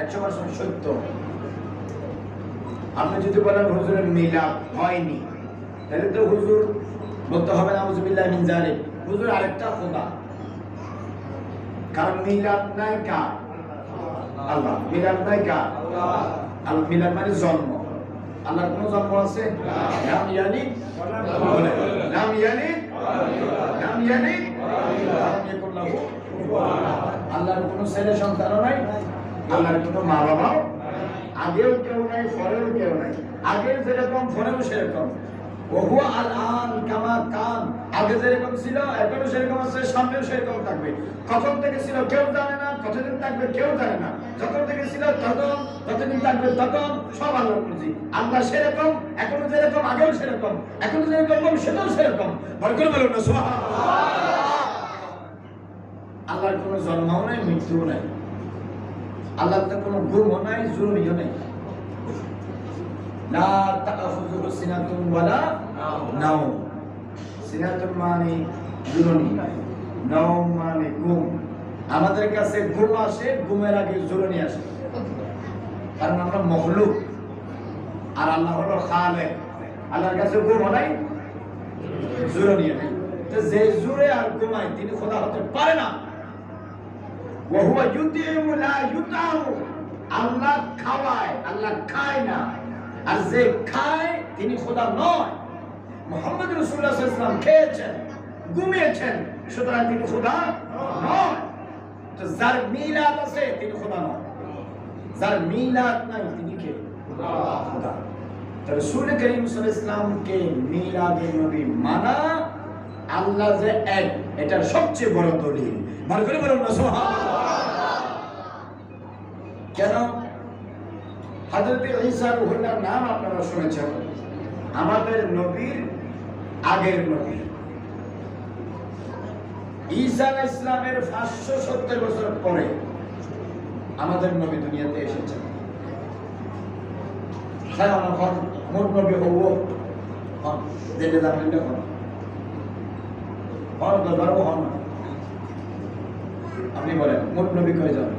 একশো পার্সেন্ট সত্য। আপনি যদি বলেন হুজুরের মিলাদ হয়নি, তাহলে তো হুজুর বলতে হবে না হুজুবিল্লাহ মিন জালিক। হুজুর আরেকটা খোদা। কারণ মিলাদ নাই কার? আল্লাহ। মিলাদ নাই কার? আল মিলাদ মানে জন্ম। আল্লাহর কোনো জন্ম আছে? নাম ইয়ালিদ নাম ইয়ালিদ নাম ইয়ালিদ আল্লাহর কোনো ছেলে সন্তানও নাই? আল্লাহর কোনো মা বাবাও আগেও কেউ নাই, পরেও কেউ নাই। আগেও যেরকম পরেও সেরকম। আগে থাকবে। সব সেরকম, এখনও যেরকম, আগেও সেরকম। এখনও যেরকম সেরকম। আল্লাহর কোনো জন্মও নাই, মৃত্যুও নাই। আল্লাহর তো কোনো ঘুমও নাই জরুরিও নাই। লা তাখুযুহু সিনাতুন ওয়ালা মানে মানে আমাদের কাছে ঘুম আসে ঘুমের আগে জুরনি আসে। কারণ আমরা মখলুক, আর আল্লাহ হলো খালেক। আল্লাহর কাছে ঘুম নাই জুরনি নাই। যে জুরে আর ঘুমায়, তিনি খোদা হতে পারে না। আল্লাহ খাওয়ায়, আল্লাহ খায় না। আর যে খায়, তিনি খোদা নয়। মোহাম্মদ রসুল্লাহ ইসলাম খেয়েছেন, ঘুমিয়েছেন, সুতরাং তিনি খোদা নয়। যার মিলাদ আছে, তিনি খোদা নয়। যার মিলাদ নাই, তিনি কে? খোদা। তো রসুল করিম ইসলামকে মিলাদে নবী মানা আল্লাহ যে এক, এটার সবচেয়ে বড় দলিল। বার করে বলুন না কেন? হযরত ঈসা রুহুল্লাহর নাম আপনারা শুনেছেন। আমাদের নবীর আগের নবী। ঈসা ইসলামের পাঁচশো সত্তর বছর পরে আমাদের নবী দুনিয়াতে এসেছেন। হ্যাঁ হন মোট নবী হব। যেটা যাবেন হন হন দরবারও হন আপনি বলেন, মোট নবী কয়ে যাবেন